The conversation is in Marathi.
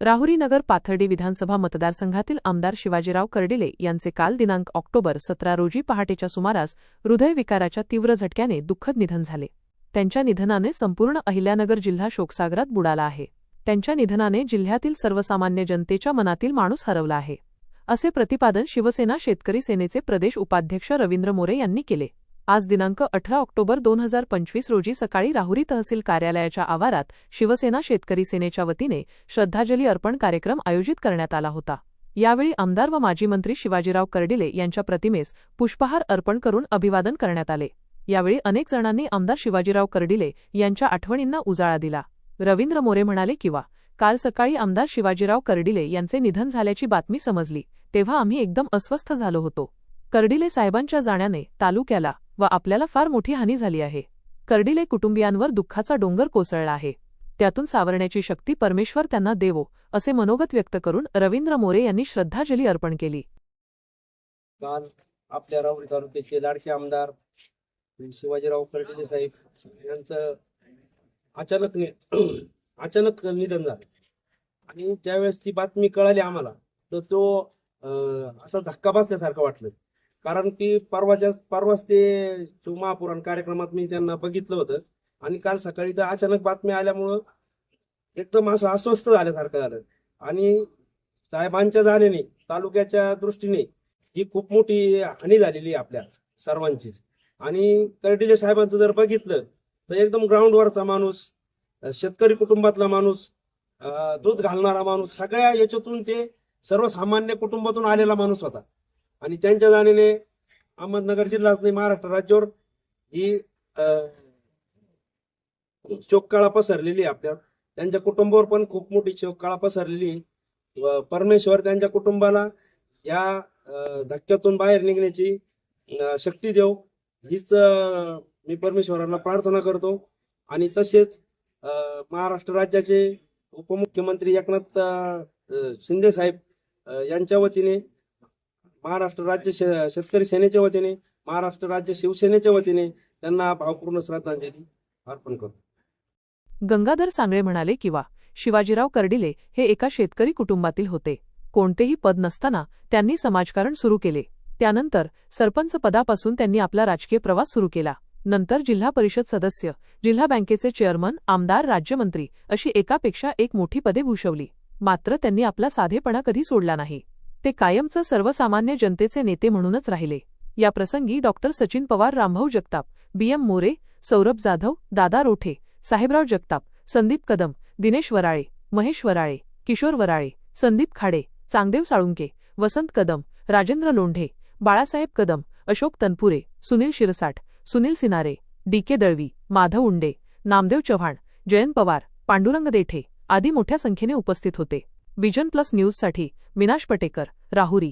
राहुरी नगर पाथर्डी विधानसभा मतदारसंघातील आमदार शिवाजीराव कर्डिले यांचे काल दिनांक ऑक्टोबर सतरा रोजी पहाटेच्या सुमारास हृदयविकाराच्या तीव्र झटक्याने दुःखद निधन झाले. त्यांच्या निधनाने संपूर्ण अहिल्यानगर जिल्हा शोकसागरात बुडाला आहे. त्यांच्या निधनाने जिल्ह्यातील सर्वसामान्य जनतेच्या मनातील माणूस हरवला आहे. असे प्रतिपादन शिवसेना शेतकरी सेनेचे प्रदेश उपाध्यक्ष रवींद्र मोरे यांनी केले. आज दिनांक अठरा ऑक्टोबर दोन हजार पंचवीस रोजी सकाळी राहुरी तहसील कार्यालयाच्या आवारात शिवसेना शेतकरी सेनेच्या वतीने श्रद्धांजली अर्पण कार्यक्रम आयोजित करण्यात आला होता. यावेळी आमदार व माजी मंत्री शिवाजीराव कर्डिले यांच्या प्रतिमेस पुष्पहार अर्पण करून अभिवादन करण्यात आले. यावेळी अनेक जणांनी आमदार शिवाजीराव कर्डिले यांच्या आठवणींना उजाळा दिला. रवींद्र मोरे म्हणाले किंवा काल सकाळी आमदार शिवाजीराव कर्डिले यांचे निधन झाल्याची बातमी समजली तेव्हा आम्ही एकदम अस्वस्थ झालो होतो. कर्डिले साहेबांच्या जाण्याने तालुक्याला व आपल्याला फार मोठी हानी झाली आहे. कर्डिले कुटुंबियांवर दुःखाचा डोंगर कोसळला आहे. त्यातून सावरण्याची शक्ती परमेश्वर त्यांना देवो असे मनोगत व्यक्त करून रवींद्र मोरे यांनी श्रद्धांजली अर्पण केली. काल आपल्या राहुरी तालुक्याचे लाडके आमदार शिवाजीराव कर्डिले साहेब यांचं अचानक अचानक निधन झालं. आणि ज्यावेळेस ती बातमी कळाली आम्हाला तर तो असा धक्का बसल्यासारखं वाटलं. कारण की परवाच्या परवाच ते जो महापुराण कार्यक्रमात मी त्यांना बघितलं होतं. आणि काल सकाळी तर अचानक बातम्या आल्यामुळं एकदम असं अस्वस्थ झाल्यासारखं झालं. आणि साहेबांच्या जाण्याने तालुक्याच्या दृष्टीने ही खूप मोठी हानी झालेली आहे आपल्या सर्वांचीच. आणि कर्डिले साहेबांचं जर बघितलं तर एकदम ग्राउंडवरचा माणूस शेतकरी कुटुंबातला माणूस दूध घालणारा माणूस सगळ्या याच्यातून ते सर्वसामान्य कुटुंबातून आलेला माणूस होता. आणि त्यांच्या जाण्याने अहमदनगर जिल्हाच नाही महाराष्ट्र राज्यावर ही अं, शोककळा पसरलेली आहे आपल्या. त्यांच्या कुटुंबावर पण खूप मोठी शोककळा पसरलेली आहे. व परमेश्वर त्यांच्या कुटुंबाला या धक्क्यातून बाहेर निघण्याची शक्ती देव हीच मी परमेश्वराला प्रार्थना करतो. आणि तसेच महाराष्ट्र राज्याचे उपमुख्यमंत्री एकनाथ शिंदे साहेब यांच्या वतीने महाराष्ट्र राज्य शेतकरी सेनेच्या वतीने महाराष्ट्र राज्य शिवसेनेच्या वतीने त्यांना भावपूर्ण श्रद्धांजली अर्पण करतो. गंगाधर सांगळे म्हणाले किंवा शिवाजीराव कर्डिले हे एका शेतकरी कुटुंबातील होते. कोणतेही पद नसताना त्यांनी समाजकारण सुरू केले. त्यानंतर सरपंच पदापासून त्यांनी आपला राजकीय प्रवास सुरू केला. नंतर जिल्हा परिषद सदस्य जिल्हा बँकेचे चेअरमन आमदार राज्यमंत्री अशी एकापेक्षा एक मोठी पदे भूषवली. मात्र त्यांनी आपला साधेपणा कधी सोडला नाही. ते कायमचं सर्वसामान्य जनतेचे नेते म्हणूनच राहिले. या प्रसंगी doctor Sachin Pawar Rambhau Jagtap B M More Saurabh Jadhav Dada Rothe Sahebrao Jagtap Sandeep Kadam Dinesh Varale Mahesh Varale Kishor Varale Sandeep Khade Changdev Salunke Vasant Kadam Rajendra Londhe Balasaheb Kadam Ashok Tanpure Sunil Shirsath Sunil Sinare D. K. Dalvi Madhav Unde Namdev Chavan Jayant Pawar Pandurang Dethe आदी मोठ्या संख्येने उपस्थित होते. विजन प्लस न्यूजसाठी विनाश पटेकर राहुरी.